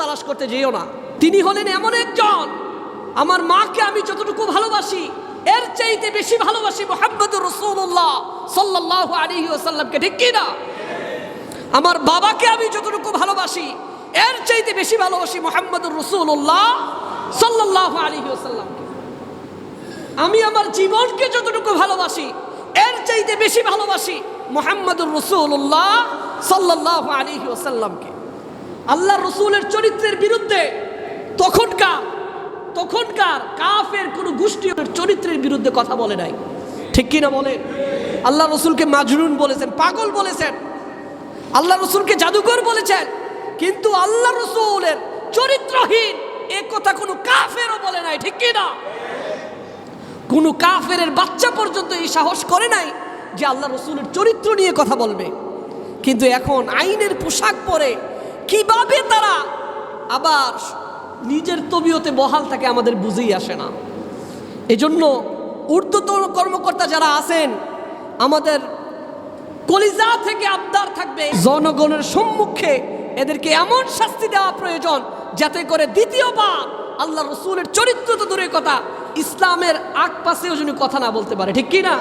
তালাশ করতে যেও না। তিনি হলেন এমন একজন, আমার মাকে আমি যতটুকু ভালোবাসি, এর চাইতে বেশি ভালোবাসি মোহাম্মদ রসুল্লাহ সাল্লাহ আলী ওসাল্লামকে ঠিক কি না? আমার বাবাকে আমি যতটুকু ভালোবাসি, এর চাইতে বেশি ভালোবাসি মোহাম্মদুর রসুল্লাহ সাল্লাহ আলী ওসাল্লামকে আমি আমার জীবনকে যতটুকু ভালোবাসি, এর চাইতে বেশি ভালোবাসি মোহাম্মদুর রসুল্লাহ সাল্লাহ আলী ওসাল্লামকে আল্লাহ রসুলের চরিত্রের বিরুদ্ধে তখনকার তখনকার কাফের কোনো গোষ্ঠীর চরিত্রের বিরুদ্ধে কথা বলে নাই। ঠিক কিনা বলে? আল্লাহ রসুলকে মাজরুন বলেছেন, পাগল বলেছেন। আল্লাহ রসুলকে জাদুকর বলেছেন, কিন্তু আল্লাহ রসুলের চরিত্রহীন এ কথা কোনো কাফেরও বলে নাই, ঠিক কিনা? কোনো কাফের বাচ্চা পর্যন্ত এই সাহস করে নাই যে আল্লাহ রসুলের চরিত্র নিয়ে কথা বলবে। কিন্তু এখন আইনের পোশাক পরে কীভাবে তারা আবার নিজের তবিয়তে বহাল থাকে আমাদের বুঝেই আসে না। এজন্য ঊর্ধ্বতন কর্মকর্তা যারা আছেন, আমাদের কলিজা থেকে আবদার থাকবে। জনগণের সম্মুখে এদেরকে এমন শাস্তি দেওয়া প্রয়োজন যাতে করে দ্বিতীয়বার আল্লাহ রসুলের চরিত্র তো দূরের কথা, ইসলামের আগ পাশেও যেন কথা না বলতে পারে। ঠিক কি না?